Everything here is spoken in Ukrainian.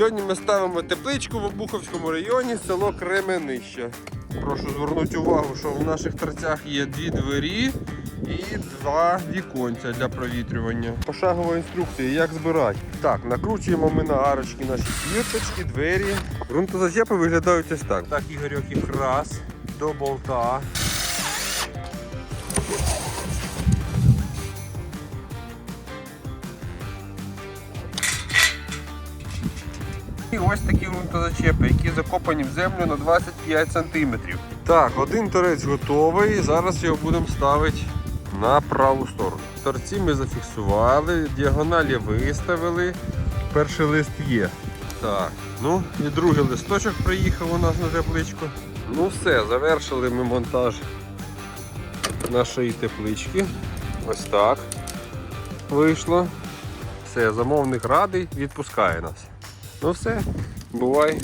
Сьогодні ми ставимо тепличку в Обуховському районі, село Кременище. Прошу звернути увагу, що в наших торцях є дві двері і два віконця для провітрювання. Пошагова інструкція, як збирати. Так, накручуємо ми на арочки наші квірточки, двері. Ґрунтозачепи виглядають ось так. Так, Ігорьок їх раз до болта. І ось такі ґрунтозачепи, які закопані в землю на 25 см. Так, один торець готовий. Зараз його будемо ставити на праву сторону. Торці ми зафіксували, діагоналі виставили. Перший лист є. Так, ну і другий листочок приїхав у нас на тепличку. Ну все, завершили ми монтаж нашої теплички. Ось так вийшло. Все, замовник радий, відпускає нас. Ну все, бувай.